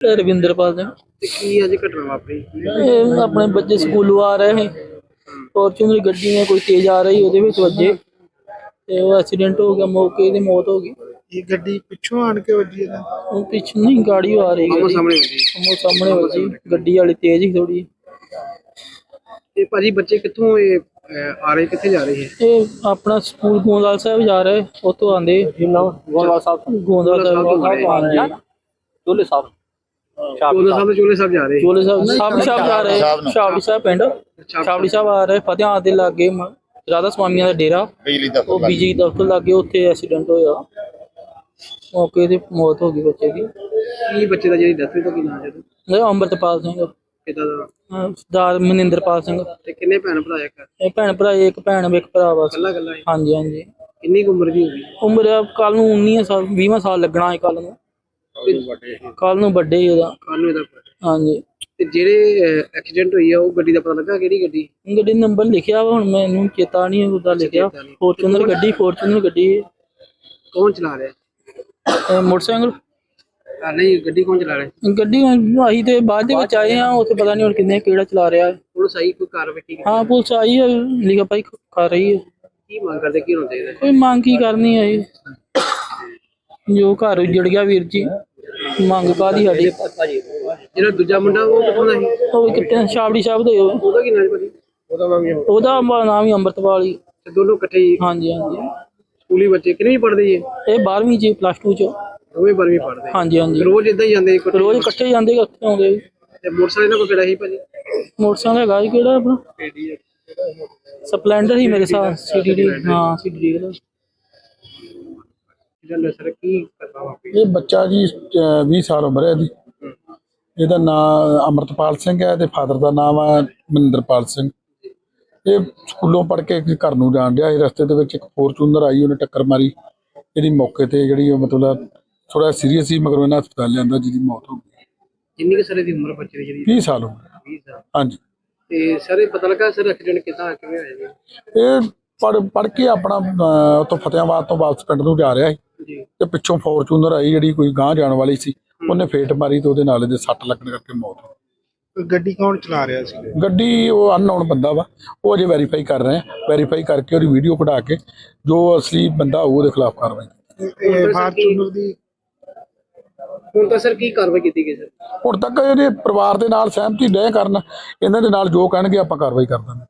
ਰਵਿੰਦਰਪਾਲ ਸਿੰਘ। ਤੇ ਕੀ ਅੱਜ ਘਟਨਾ ਵਾਪਰੀ? ਇਹ ਆਪਣੇ ਬੱਚੇ ਸਕੂਲੋਂ ਆ ਰਹੇ ਸੀ ਫੋਰਚੂਨਰ ਗੱਡੀ ਨੇ ਕੋਈ ਤੇਜ਼ ਆ ਰਹੀ ਉਹਦੇ ਵਿੱਚ ਵੱਜੇ। ਤੇ ਉਹ ਐਕਸੀਡੈਂਟ ਹੋ ਗਿਆ ਮੌਕੇ ਦੀ ਮੌਤ ਹੋ ਗਈ। ਇਹ ਗੱਡੀ ਪਿੱਛੋਂ ਆਣ ਕੇ ਵੱਜੀ ਇਹਨਾਂ ਉਹ ਪਿੱਛੇ ਨਹੀਂ ਗਾੜੀ ਆ ਰਹੀ ਗੱਡੀ। ਸਾਹਮਣੇ ਉਹ ਸਾਹਮਣੇ ਵੱਜੀ। ਗੱਡੀ ਵਾਲੀ ਤੇਜ਼ ਹੀ ਥੋੜੀ ਤੇ ਭਾਜੀ ਬੱਚੇ ਕਿੱਥੋਂ ਇਹ ਅਹ, ਆ ਰਹੇ ਕਿੱਥੇ ਜਾ ਰਹੇ ਹੈ ਇਹ ਆਪਣਾ ਸਕੂਲ ਗੋਂਦਵਾਲ ਸਾਹਿਬ ਜਾ ਰਹੇ ਉੱਥੋਂ ਆਂਦੇ ਗੋਂਦਵਾਲ ਸਾਹਿਬ ਗੋਂਦਵਾਲ ਸਾਹਿਬ ਹਾਂਜੀ ਚੋਲੇ ਸਾਹਿਬ। ਚੋਲਾ ਸਾਹਿਬ ਚੋਲੇ ਸਾਹਿਬ ਜਾ ਰਹੇ ਚੋਲੇ ਸਾਹਿਬ ਸਾਬੜੀ ਸਾਹਿਬ ਜਾ ਰਹੇ ਸ਼ਾਬੜੀ ਸਾਹਿਬ ਪਿੰਡ ਸ਼ਾਬੜੀ ਸਾਹਿਬ ਆ ਰਹੇ ਫਤਿਆਬਾਦ ਦੇ ਲਾਗੇ ਰਾਧਾ ਸਵਾਮੀਆਂ ਦਾ ਡੇਰਾ। ਬਿਜਲੀ ਦਾ ਉਹ ਬੀਜੀ ਦਫ਼ਤਰ ਲਾਗੇ ਉੱਥੇ ਐਕਸੀਡੈਂਟ ਹੋਇਆ। ਮੌਕੇ ਤੇ ਮੌਤ ਹੋ ਗਈ ਬੱਚੇ ਦੀ। ਕੀ ਬੱਚੇ ਦਾ ਜਿਹੜੀ ਡੈਥ ਤੋਂ ਕੀ ਨਾਮ ਜਦੋਂ ਇਹ ਅੰਮ੍ਰਿਤਪਾਲ ਸਿੰਘ। ਕਿਦਾਂ ਦਾ? ਸਰਦਾਰ ਮਨਿੰਦਰਪਾਲ ਸਿੰਘ। ਤੇ ਕਿੰਨੇ ਭੈਣ ਭਰਾ ਇੱਕ? ਇਹ ਭੈਣ ਭਰਾ ਇੱਕ ਭੈਣ ਇੱਕ ਭਰਾ ਬਸ। ਕੱਲਾ ਕੱਲਾ ਹੈ? ਹਾਂਜੀ ਹਾਂਜੀ। ਕਿੰਨੀ ਕੁ ਉਮਰ ਦੀ ਹੋਗੀ ਉਮਰ ਕੱਲ ਨੂੰ 19 ਸਾਲ 20 ਸਾਲ ਲੱਗਣਾ ਹੈ ਕੱਲ ਨੂੰ। ਕੱਲ ਨੂੰ ਵੱਡੇ ਹੀ ਉਹਦਾ। ਕਾਨੂੰ ਇਹਦਾ ਪਤਾ। ਹਾਂਜੀ। ਤੇ ਜਿਹੜੇ ਐਕਸੀਡੈਂਟ ਹੋਈ ਆ ਉਹ ਗੱਡੀ ਦਾ ਪਤਾ ਲੱਗਾ ਕਿਹੜੀ ਗੱਡੀ? ਗੱਡੀ ਨੰਬਰ ਲਿਖਿਆ ਵਾ ਹੁਣ ਮੈਨੂੰ ਚੇਤਾ ਨਹੀਂ ਉਹਦਾ ਲਿਖਿਆ। ਫੋਰਚੂਨਰ ਗੱਡੀ ਫੋਰਚੂਨਰ ਗੱਡੀ। ਕੌਣ ਚਲਾ ਰਿਹਾ? ਮੋਟਰਸਾਈਕਲ। ਨਹੀਂ ਗੱਡੀ ਕੌਣ ਚਲਾ ਰਿਹਾ? ਗੱਡੀ ਤੇ ਬਾਅਦ ਦੇ ਵਿੱਚ ਆਏ ਆ ਉੱਥੇ ਪਤਾ ਨਹੀਂ ਹੁਣ ਕਿੰਨੇ ਕਿਹੜਾ ਚਲਾ ਰਿਹਾ। ਹੈ ਪੁਲਿਸ ਆਈ ਕੋਈ ਕਾਰਵਾਈ ਕੀ ਹਾਂ ਪੁਲਿਸ ਆਈ ਹੈ ਲਿਖਾ ਭਾਈ ਕਰ ਰਹੀ ਹੈ ਕੀ ਮੰਗ ਕਰਦੇ ਕੀ ਹੋਣਾ ਚਾਹੀਦਾ? ਕੋਈ ਮੰਗ ਕੀ ਕਰਨੀ ਹੈ ਜੋ ਘਰ ਉਜੜ ਗਿਆ ਵੀਰ ਜੀ। ਮੰਗ ਕਾਦੀ ਸਾਡੀ? ਜਿਹੜਾ ਦੂਜਾ ਮੁੰਡਾ ਉਹ ਕਿੱਥੋਂ ਦਾ ਸੀ? ਉਹ ਵੀ ਕਿਤੇ ਸ਼ਾਬੜੀ ਸਾਹਿਬ ਦੇ ਉਹ- ਉਹਦਾ ਕੀ ਨਾਮ ਹੈ ਭਾਜੀ? ਉਹਦਾ ਨਾਮ ਹੀ ਉਹਦਾ ਮ- ਨਾਮ ਹੀ ਅੰਮ੍ਰਿਤਪਾਲ ਹੀ। ਤੇ ਦੋਨੋਂ ਇਕੱਠੇ ਹੀ? ਹਾਂਜੀ ਹਾਂਜੀ। ਸਕੂਲੀ ਬੱਚੇ। ਕਿੰਨੇ ਪੜ੍ਹਦੇ ਜੀ ਇਹ? 12ਵੀਂ ਚ ਪਲੱਸ 2 ਚ। ਦੋਵੇਂ ਬਾਰਵੀਂ ਪੜ੍ਹਦੇ। ਹਾਂਜੀ ਹਾਂਜੀ। ਰੋਜ਼ ਇਦਾਂ ਹੀ ਜਾਂਦੇ ਇਕੱਠੇ? ਰੋਜ਼ ਇਕੱਠੇ ਜਾਂਦੇ ਇਕੱਠੇ ਆਉਂਦੇ ਤੇ ਮੋਟਰਸਾਈਕਲ ਨਾਲ ਕੋਈ ਕਿਹੜਾ ਸੀ ਭਾਜੀ? ਮੋਟਰਸਾਈਕਲ ਹੈਗਾ ਜੀ ਕਿਹੜਾ ਆਪਣਾ? ਸਪਲੈਂਡਰ ਹੀ ਮੇਰੇ ਸਾਹ ਸੀਡੀ ਹਾਂ ਸੀਡੀ ਜਿਹੜਾ ਕੀ ਵਾਪੀ ਇਹ ਬੱਚਾ ਜੀ ਅਹ 20 ਸਾਲ ਉਮਰ ਹੈ ਇਹਦੀ ਇਹਦਾ ਨਾਮ ਅਮਰਤਪਾਲ ਸਿੰਘ ਹੈ ਤੇ ਫਾਦਰ ਦਾ ਨਾਮ ਹੈ ਮਨਿੰਦਰਪਾਲ ਸਿੰਘ। ਇਹ ਸਕੂਲੋਂ ਪੜ੍ਹ ਕੇ ਘਰ ਨੂੰ ਜਾਣ ਡਿਆ। ਸੀ ਰਸਤੇ ਦੇ ਵਿੱਚ ਇੱਕ ਫੋਰਚੂਨਰ ਆਈ ਉਹਨੇ ਟੱਕਰ ਮਾਰੀ। ਇਹਦੀ ਮੌਕੇ ਤੇ ਜਿਹੜੀ ਉਹ ਮਤਲਬ ਥੋੜਾ ਸੀਰੀਅਸ ਸੀ ਮਗਰ ਉਹਨਾਂ ਹਸਪਤਾਲ ਲਿਆਂਦਾ ਜਿਹਦੀ ਮੌਤ ਹੋ ਗਈ। ਕਿੰਨੀ ਕੁ ਸਾਰੇ ਦੀ ਉਮਰ ਬੱਚੇ ਦੀ ਜਿਹੜੀ? 20 ਸਾਲ ਹੈ। 20 ਸਾਲ। ਹਾਂਜੀ। ਤੇ ਸਾਰੇ ਪਤਾ ਲੱਗਾ ਸਰ ਐਕਸੀਡੈਂਟ ਕਿੱਦਾਂ ਕਿਵੇਂ ਹੋਇਆ ਜੀ? ਇਹ ਪੜ ਪੜ ਕੇ ਆਪਣਾ ਅਹ, ਉੱਥੋਂ ਫਤਿਆਬਾਦ ਤੋਂ ਵਾਪਸ ਪਿੰਡ ਨੂੰ ਜਾ ਰਿਹਾ ਸੀ। ਤੇ ਪਿੱਛੋਂ ਫੋਰਚੂਨਰ ਆਈ ਜਿਹੜੀ ਕੋਈ ਗਾਂਹ ਜਾਣ ਵਾਲੀ ਸੀ ਉਹਨੇ ਫੇਟ ਮਾਰੀ ਤੇ ਉਹਦੇ ਨਾਲ ਇਹਦੇ ਸੱਟ ਲੱਗਣ ਕਰਕੇ ਮੌਤ ਹੋ ਗਈ। ਗੱਡੀ ਕੌਣ ਚਲਾ ਰਿਹਾ ਸੀ? ਗੱਡੀ ਉਹ ਅਨਨੋਨ ਬੰਦਾ ਵਾ ਉਹ ਅਜੇ ਵੈਰੀਫਾਈ ਕਰ ਰਹੇ ਆ ਵੈਰੀਫਾਈ ਕਰਕੇ ਉਹਦੀ ਵੀਡੀਓ ਕਢਾ ਕੇ ਜੋ ਅਸਲੀ ਬੰਦਾ ਹੋਊ ਉਹਦੇ ਖਿਲਾਫ ਕਾਰਵਾਈ ਇਹ ਫਾਰਚੂਨਰ ਦੀ ਹੁਣ ਤਾਂ ਸਰ ਕੀ ਕਾਰਵਾਈ ਕੀਤੀ ਗਈ ਸਰ? ਹੁਣ ਤੱਕ ਇਹਦੇ ਪਰਿਵਾਰ ਦੇ ਨਾਲ ਸਹਿਮਤੀ ਡੈ ਕਰਨ ਇਹਨਾਂ ਦੇ ਨਾਲ ਜੋ ਕਹਿਣਗੇ ਆਪਾਂ ਕਾਰਵਾਈ ਕਰ ਦਾਂਗੇ।